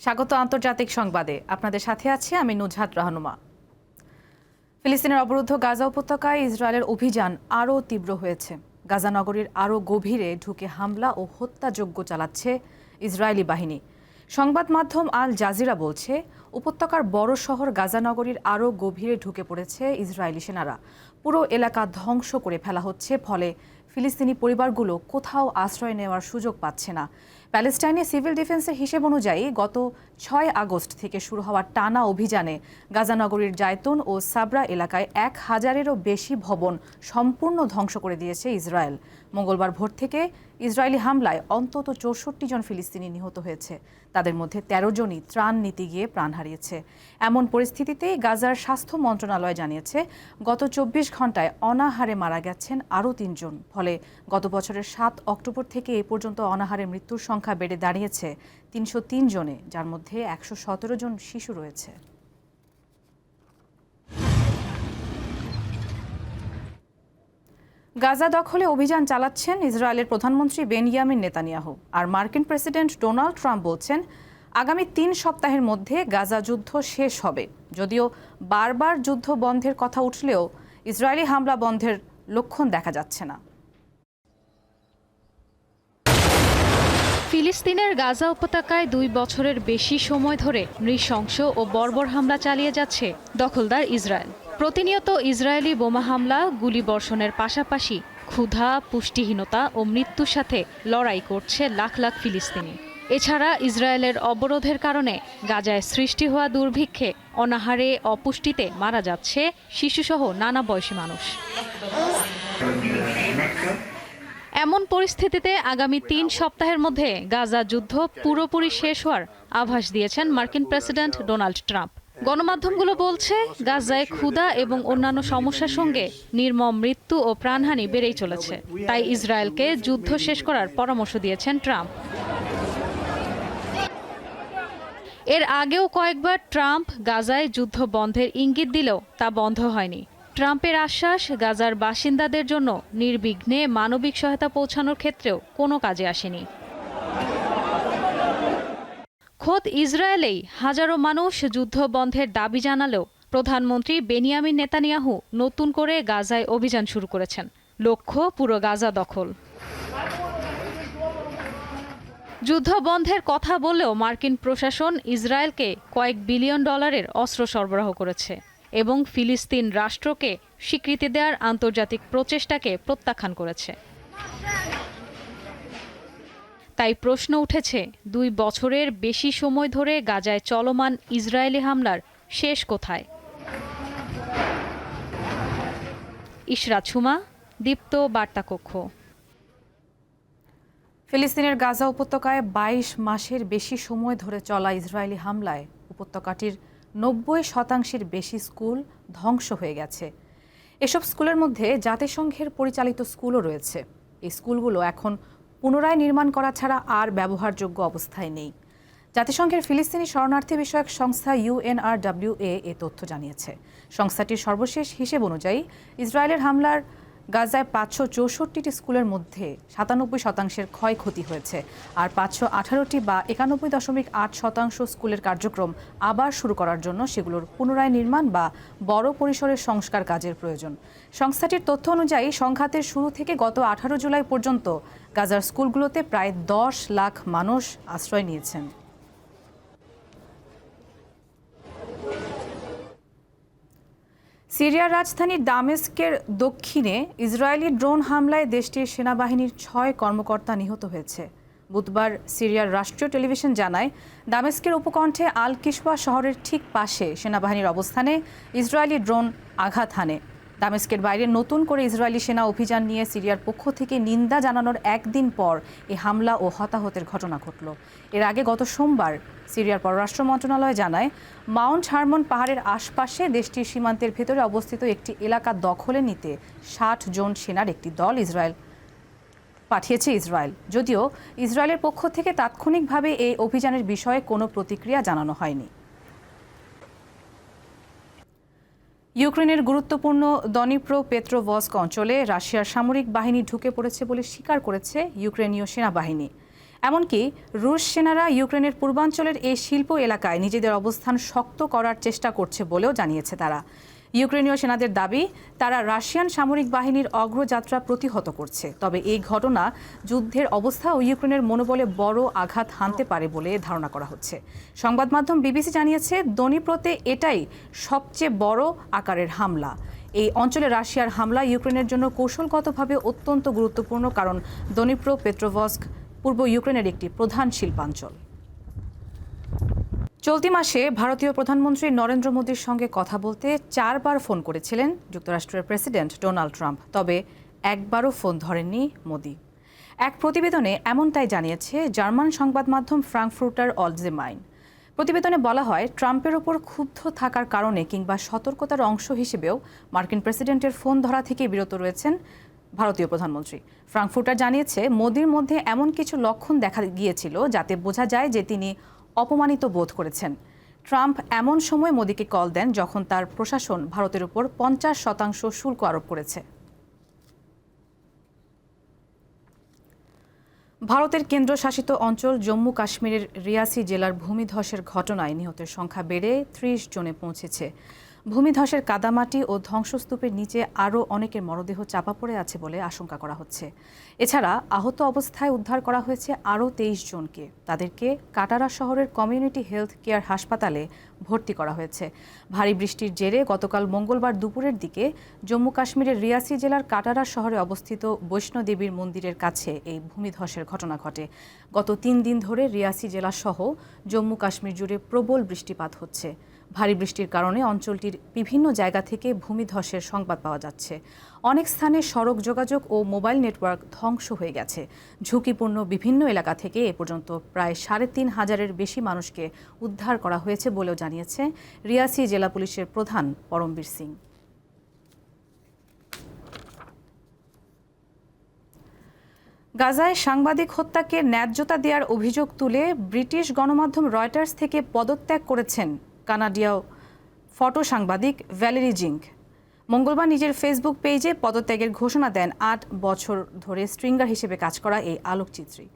স্বাগত আন্তর্জাতিক সংবাদে। আপনাদের সাথে আছি আমি নুজহাত রহনুমা। ফিলিস্তিনের অবরুদ্ধ গাজা উপত্যকায় ইসরায়েলের অভিযান আরও তীব্র হয়েছে। গাজা নগরীর আরও গভীরে ঢুকে হামলা ও হত্যাযজ্ঞ চালাচ্ছে ইসরায়েলি বাহিনী। সংবাদ মাধ্যম আল জাজিরা বলছে উপত্যকার বড় শহর গাজানগরীর আরও গভীরে ঢুকে পড়েছে ইসরায়েলি সেনারা। পুরো এলাকা ধ্বংস করে ফেলা হচ্ছে, ফলে ফিলিস্তিনি পরিবারগুলো কোথাও আশ্রয় নেওয়ার সুযোগ পাচ্ছে না। প্যালেস্টাইনে সিভিল ডিফেন্সের হিসেব অনুযায়ী গত ছয় আগস্ট থেকে শুরু হওয়া টানা অভিযানে গাজানগরীর জায়তুন ও সাবরা এলাকায় এক হাজারেরও বেশি ভবন সম্পূর্ণ ধ্বংস করে দিয়েছে ইসরায়েল। মঙ্গলবার ভোর থেকে ইসরায়েলি হামলায় অন্তত চৌষট্টি জন ফিলিস্তিনি নিহত হয়েছে। তাদের মধ্যে তেরো জনই ত্রাণ নিতে গিয়ে প্রাণ হারিয়েছে। এমন পরিস্থিতিতেই গাজার স্বাস্থ্য মন্ত্রণালয় জানিয়েছে, গত চব্বিশ ঘন্টায় অনাহারে মারা গেছেন আরও তিনজন। ফলে গত বছরের সাত অক্টোবর থেকে এ পর্যন্ত অনাহারে মৃত্যুর সংখ্যা বেড়ে দাঁড়িয়েছে তিনশো তিন জনে, যার মধ্যে একশো সতেরো জন শিশু রয়েছে। গাজা দখলে অভিযান চালাচ্ছেন ইসরায়েলের প্রধানমন্ত্রী বেনিয়ামিন নেতানিয়াহু। আর মার্কিন প্রেসিডেন্ট ডোনাল্ড ট্রাম্প বলছেন, আগামী তিন সপ্তাহের মধ্যে গাজা যুদ্ধ শেষ হবে। যদিও বারবার যুদ্ধ বন্ধের কথা উঠলেও ইসরায়েলি হামলা বন্ধের লক্ষণ দেখা যাচ্ছে না। ফিলিস্তিনের গাজা উপত্যকায় দুই বছরের বেশি সময় ধরে নৃশংস ও বর্বর হামলা চালিয়ে যাচ্ছে দখলদার ইসরায়েল। প্রতিনিয়ত ইসরায়েলি বোমা হামলা গুলিবর্ষণের পাশাপাশি ক্ষুধা, পুষ্টিহীনতা ও মৃত্যুর সাথে লড়াই করছে লাখ লাখ ফিলিস্তিনি। এছাড়া ইসরায়েলের অবরোধের কারণে গাজায় সৃষ্টি হওয়া দুর্ভিক্ষে অনাহারে, অপুষ্টিতে মারা যাচ্ছে শিশুসহ নানা বয়সী মানুষ। এমন পরিস্থিতিতে আগামী তিন সপ্তাহের মধ্যে গাজা যুদ্ধ পুরোপুরি শেষ হওয়ার আভাস দিয়েছেন মার্কিন প্রেসিডেন্ট ডোনাল্ড ট্রাম্প। গণমাধ্যমগুলো বলছে, গাজায় ক্ষুধা এবং অন্যান্য সমস্যার সঙ্গে নির্মম মৃত্যু ও প্রাণহানি বেড়েই চলেছে। তাই ইসরায়েলকে যুদ্ধ শেষ করার পরামর্শ দিয়েছেন ট্রাম্প। এর আগেও কয়েকবার ট্রাম্প গাজায় যুদ্ধ বন্ধের ইঙ্গিত দিলেও তা বন্ধ হয়নি। ট্রাম্পের আশ্বাস, গাজার বাসিন্দাদের জন্য নির্বিঘ্নে মানবিক সহায়তা পৌঁছানোর ক্ষেত্রেও কোনো কাজে আসেনি। খোদ ইসরায়েলেই হাজারো মানুষ যুদ্ধ বন্ধের দাবি জানালেও প্রধানমন্ত্রী বেনিয়ামিন নেতানিয়াহু নতুন করে গাজায় অভিযান শুরু করেছেন। লক্ষ্য, পুরো গাজা দখল। যুদ্ধ বন্ধের কথা বললেও মার্কিন প্রশাসন ইসরায়েলকে কয়েক বিলিয়ন ডলারের অস্ত্র সরবরাহ করেছে এবং ফিলিস্তিন রাষ্ট্রকে স্বীকৃতি দেওয়ার আন্তর্জাতিক প্রচেষ্টাকে প্রত্যাখ্যান করেছে। তাই প্রশ্ন উঠেছে, দুই বছরের বেশি সময় ধরে গাজায় চলমান ইসরায়েলি হামলার শেষ কোথায়? ইশরাত সুমা, দীপ্ত বার্তাকক্ষ ফিলিস্তিনের গাজা উপত্যকায় বাইশ মাসের বেশি সময় ধরে চলা ইসরায়েলি হামলায় উপত্যকাটির নব্বই শতাংশের বেশি স্কুল ধ্বংস হয়ে গেছে। এসব স্কুলের মধ্যে জাতিসংঘের পরিচালিত স্কুলও রয়েছে। এই স্কুলগুলো এখন পুনরায় নির্মাণ করা ছাড়া আর ব্যবহারযোগ্য অবস্থায় নেই। জাতিসংঘের ফিলিস্তিনি শরণার্থী বিষয়ক সংস্থা ইউএনআরডব্লিউএ এ তথ্য জানিয়েছে। সংস্থাটির সর্বশেষ হিসেব অনুযায়ী ইসরায়েলের হামলার গাজায় পাঁচশো চৌষট্টিটি স্কুলের মধ্যে সাতানব্বই শতাংশের ক্ষয়ক্ষতি হয়েছে আর পাঁচশো আঠারোটি বা একানব্বই দশমিক আট শতাংশ স্কুলের কার্যক্রম আবার শুরু করার জন্য সেগুলোর পুনরায় নির্মাণ বা বড় পরিসরের সংস্কার কাজের প্রয়োজন। সংস্থাটির তথ্য অনুযায়ী সংঘাতের শুরু থেকে গত আঠারো জুলাই পর্যন্ত গাজার স্কুলগুলোতে প্রায় দশ লাখ মানুষ আশ্রয় নিয়েছেন। সিরিয়ার রাজধানী দামেস্কের দক্ষিণে ইসরায়েলি ড্রোন হামলায় দেশটির সেনাবাহিনীর ছয় কর্মকর্তা নিহত হয়েছে। বুধবার সিরিয়ার রাষ্ট্রীয় টেলিভিশন জানায়, দামেস্কের উপকণ্ঠে আল কিসওয়া শহরের ঠিক পাশে সেনাবাহিনীর অবস্থানে ইসরায়েলি ড্রোন আঘাত হানে। দামেস্কের বাইরে নতুন করে ইসরায়েলি সেনা অভিযান নিয়ে সিরিয়ার পক্ষ থেকে নিন্দা জানানোর একদিন পর এ হামলা ও হতাহতের ঘটনা ঘটল। এর আগে গত সোমবার সিরিয়ার পররাষ্ট্র মন্ত্রণালয় জানায়, মাউন্ট হারমন পাহাড়ের আশপাশে দেশটির সীমান্তের ভেতরে অবস্থিত একটি এলাকা দখলে নিতে ষাট জন সেনার একটি দল ইসরায়েল পাঠিয়েছে ইসরায়েল। যদিও ইসরায়েলের পক্ষ থেকে তাৎক্ষণিকভাবে এই অভিযানের বিষয়ে কোনো প্রতিক্রিয়া জানানো হয়নি। ইউক্রেনের গুরুত্বপূর্ণ দনিপ্রো পেত্রোভস্ক অঞ্চলে রাশিয়ার সামরিক বাহিনী ঢুকে পড়েছে বলে স্বীকার করেছে ইউক্রেনীয় সেনাবাহিনী। এমনকি রুশ সেনারা ইউক্রেনের পূর্বাঞ্চলের এই শিল্প এলাকায় নিজেদের অবস্থান শক্ত করার চেষ্টা করছে বলেও জানিয়েছে তারা। ইউক্রেনীয় সেনাদের দাবি, তারা রাশিয়ান সামরিক বাহিনীর অগ্রযাত্রা প্রতিহত করছে। তবে এই ঘটনা যুদ্ধের অবস্থা ও ইউক্রেনের মনোবলে বড় আঘাত হানতে পারে বলে ধারণা করা হচ্ছে। সংবাদ মাধ্যম বিবিসি জানিয়েছে, দনিপ্রতে এটাই সবচেয়ে বড় আকারের হামলা। এই অঞ্চলে রাশিয়ার হামলা ইউক্রেনের জন্য কৌশলগতভাবে অত্যন্ত গুরুত্বপূর্ণ, কারণ দনিপ্রো পেট্রোভস্ক পূর্ব ইউক্রেনের একটি প্রধান শিল্পাঞ্চল। চলতি মাসে ভারতীয় প্রধানমন্ত্রী নরেন্দ্র মোদীর সঙ্গে কথা বলতে চারবার ফোন করেছিলেন যুক্তরাষ্ট্রের প্রেসিডেন্ট ডোনাল্ড ট্রাম্প। তবে একবারও ফোন ধরেননি মোদী। এক প্রতিবেদনে এমনটাই জানিয়েছে জার্মান সংবাদ মাধ্যম ফ্রাঙ্কফুর্টার অলজেমাইন প্রতিবেদনে বলা হয়, ট্রাম্পের ওপর ক্ষুব্ধ থাকার কারণে কিংবা সতর্কতার অংশ হিসেবেও মার্কিন প্রেসিডেন্টের ফোন ধরা থেকে বিরত রয়েছেন ভারতীয় প্রধানমন্ত্রী। ফ্রাঙ্কফুর্টার জানিয়েছে, মোদির মধ্যে এমন কিছু লক্ষণ দেখা গিয়েছিল যাতে বোঝা যায় যে তিনি অপমানিত বোধ করেছেন। ট্রাম্প এমন সময় মোদীকে কল দেন যখন তার প্রশাসন ভারতের উপর পঞ্চাশ শতাংশ শুল্ক আরোপ করেছে। ভারতের কেন্দ্রশাসিত অঞ্চল জম্মু কাশ্মীরের রিয়াসি জেলার ভূমিধসের ঘটনায় নিহতের সংখ্যা বেড়ে ত্রিশ জনে পৌঁছেছে। ভূমিধসের কাদামাটি ও ধ্বংসস্তূপের নিচে আরও অনেকের মরদেহ চাপা পড়ে আছে বলে আশঙ্কা করা হচ্ছে। এছাড়া আহত অবস্থায় উদ্ধার করা হয়েছে আরও তেইশ জনকে। তাদেরকে কাটারা শহরের কমিউনিটি হেলথ কেয়ার হাসপাতালে ভর্তি করা হয়েছে। ভারী বৃষ্টির জেরে গতকাল মঙ্গলবার দুপুরের দিকে জম্মু কাশ্মীরের রিয়াসি জেলার কাটারা শহরে অবস্থিত বৈষ্ণোদেবীর মন্দিরের কাছে এই ভূমিধসের ঘটনা ঘটে। গত তিন দিন ধরে রিয়াসি জেলা সহ জম্মু কাশ্মীর জুড়ে প্রবল বৃষ্টিপাত হচ্ছে। ভারী বৃষ্টির কারণে অঞ্চলটির বিভিন্ন জায়গা থেকে ভূমিধসের সংবাদ পাওয়া যাচ্ছে। অনেক স্থানে সড়ক যোগাযোগ ও মোবাইল নেটওয়ার্ক ধ্বংস হয়ে গেছে। ঝুঁকিপূর্ণ বিভিন্ন এলাকা থেকে এ পর্যন্ত প্রায় সাড়ে তিন হাজারের বেশি মানুষকে উদ্ধার করা হয়েছে বলেও জানিয়েছে রিয়াসি জেলা পুলিশের প্রধান পরমবীর সিং। গাজায় সাংবাদিক হত্যাকে ন্যায্যতা দেওয়ার অভিযোগ তুলে ব্রিটিশ গণমাধ্যম রয়টার্স থেকে পদত্যাগ করেছেন কানাডীয় ফটো সাংবাদিক ভ্যালেরি জিঙ্ক। মঙ্গলবার নিজের ফেসবুক পেজে পদত্যাগের ঘোষণা দেন আট বছর ধরে স্ট্রিঙ্গার হিসেবে কাজ করা এই আলোকচিত্রী।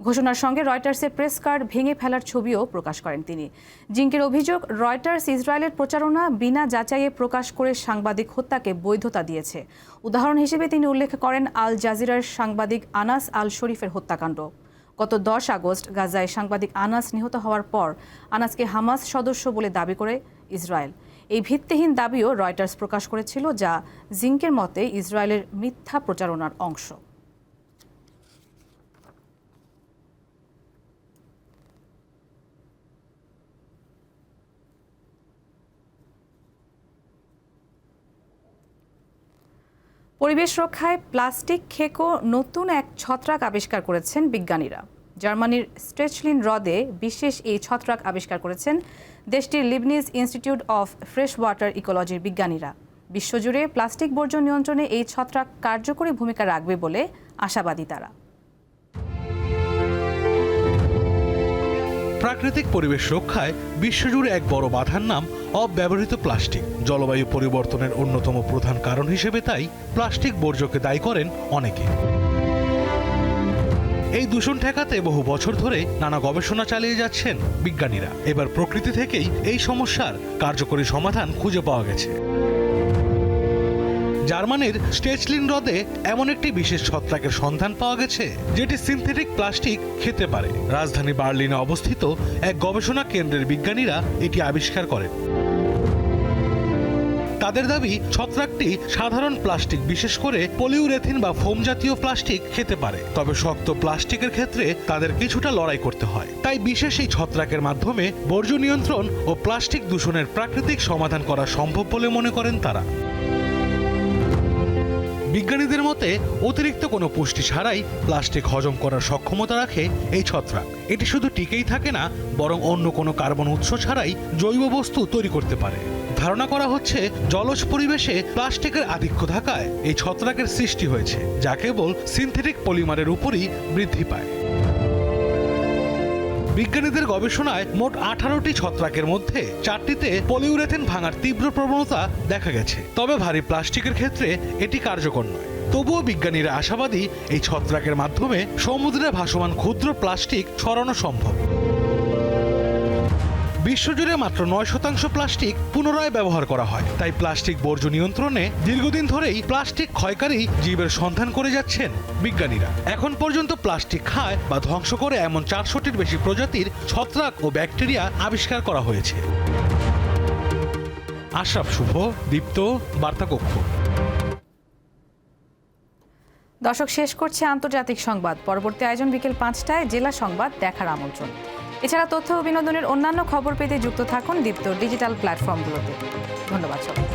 ঘোষণার সঙ্গে রয়টার্সের প্রেস কার্ড ভেঙে ফেলার ছবিও প্রকাশ করেন তিনি। জিঙ্কের অভিযোগ, রয়টার্স ইসরায়েলের প্রচারণা বিনা যাচাইয়ে প্রকাশ করে সাংবাদিক হত্যাকে বৈধতা দিয়েছে। উদাহরণ হিসেবে তিনি উল্লেখ করেন আল জাজিরার সাংবাদিক আনাস আল শরীফের হত্যাকাণ্ড। গত দশ আগস্ট গাজায় সাংবাদিক আনাস নিহত হওয়ার পর আনাসকে হামাস সদস্য বলে দাবি করে ইসরায়েল। এই ভিত্তিহীন দাবিও রয়টার্স প্রকাশ করেছিল যা জিঙ্কের মতে ইসরায়েলের মিথ্যা প্রচারণার অংশ। পরিবেশ রক্ষায় প্লাস্টিক খেকো নতুন এক ছত্রাক আবিষ্কার করেছেন বিজ্ঞানীরা। জার্মানির স্ট্রেচলিন হ্রদে বিশেষ এই ছত্রাক আবিষ্কার করেছেন দেশটির Leibniz institute of fresh water ইকোলজির বিজ্ঞানীরা। বিশ্বজুড়ে প্লাস্টিক বর্জন নিয়ন্ত্রণে এই ছত্রাক কার্যকরী ভূমিকা রাখবে বলে আশাবাদী তারা। প্রাকৃতিক পরিবেশ রক্ষায় বিশ্বজুড়ে এক বড় বাধার নাম অব্যবহৃত প্লাস্টিক। জলবায়ু পরিবর্তনের অন্যতম প্রধান কারণ হিসেবে তাই প্লাস্টিক বর্জ্যকে দায়ী করেন অনেকে। এই দূষণ ঠেকাতে বহু বছর ধরে নানা গবেষণা চালিয়ে যাচ্ছেন বিজ্ঞানীরা। এবার প্রকৃতি থেকেই এই সমস্যার কার্যকরী সমাধান খুঁজে পাওয়া গেছে। জার্মানির স্টেচলিন হ্রদে এমন একটি বিশেষ ছত্রাকের সন্ধান পাওয়া গেছে, যেটি সিনথেটিক প্লাস্টিক খেতে পারে। রাজধানী বার্লিনে অবস্থিত এক গবেষণা কেন্দ্রের বিজ্ঞানীরা এটি আবিষ্কার করেন। তাদের দাবি, ছত্রাকটি সাধারণ প্লাস্টিক, বিশেষ করে পলিউরেথিন বা ফোম জাতীয় প্লাস্টিক খেতে পারে। তবে শক্ত প্লাস্টিকের ক্ষেত্রে তাদের কিছুটা লড়াই করতে হয়। তাই বিশেষ এই ছত্রাকের মাধ্যমে বর্জ্য নিয়ন্ত্রণ ও প্লাস্টিক দূষণের প্রাকৃতিক সমাধান করা সম্ভব বলে মনে করেন তারা। বিজ্ঞানীদের মতে, অতিরিক্ত কোনো পুষ্টি ছাড়াই প্লাস্টিক হজম করার সক্ষমতা রাখে এই ছত্রাক। এটি শুধু টিকেই থাকে না, বরং অন্য কোনো কার্বন উৎস ছাড়াই জৈব বস্তু তৈরি করতে পারে। ধারণা করা হচ্ছে জলজ পরিবেশে প্লাস্টিকের আধিক্য থাকায় এই ছত্রাকের সৃষ্টি হয়েছে, যা কেবল সিনথেটিক পলিমারের উপরই বৃদ্ধি পায়। বিজ্ঞানীদের গবেষণায় মোট আঠারোটি ছত্রাকের মধ্যে চারটিতে পলিউরেথেন ভাঙার তীব্র প্রবণতা দেখা গেছে। তবে ভারী প্লাস্টিকের ক্ষেত্রে এটি কার্যকর নয়। তবুও বিজ্ঞানীরা আশাবাদী এই ছত্রাকের মাধ্যমে সমুদ্রে ভাসমান ক্ষুদ্র প্লাস্টিক ছড়ানো সম্ভব। বিশ্বজুড়ে মাত্র নয় শতাংশ প্লাস্টিক পুনরায় ব্যবহার করা হয়। তাই প্লাস্টিক বর্জ্য নিয়ন্ত্রণে দীর্ঘদিন ধরেই প্লাস্টিক ক্ষয়কারী জীবের সন্ধান করে যাচ্ছেন বিজ্ঞানীরা। এখন পর্যন্ত প্লাস্টিক খায় বা ধ্বংস করে এমন চারশোটির বেশি প্রজাতির ছত্রাক ও ব্যাকটেরিয়া আবিষ্কার করা হয়েছে। আশরাফ শুভ, দীপ্ত, বার্তাকক্ষ। দর্শক, শেষ করছে আন্তর্জাতিক সংবাদ। পরবর্তী আয়োজন বিকেল পাঁচটায় জেলা সংবাদ দেখার আমন্ত্রণ। এছাড়া তথ্য ও বিনোদনের অন্যান্য খবর পেতে যুক্ত থাকুন দীপ্ত ডিজিটাল প্ল্যাটফর্মগুলোতে। ধন্যবাদ সবাই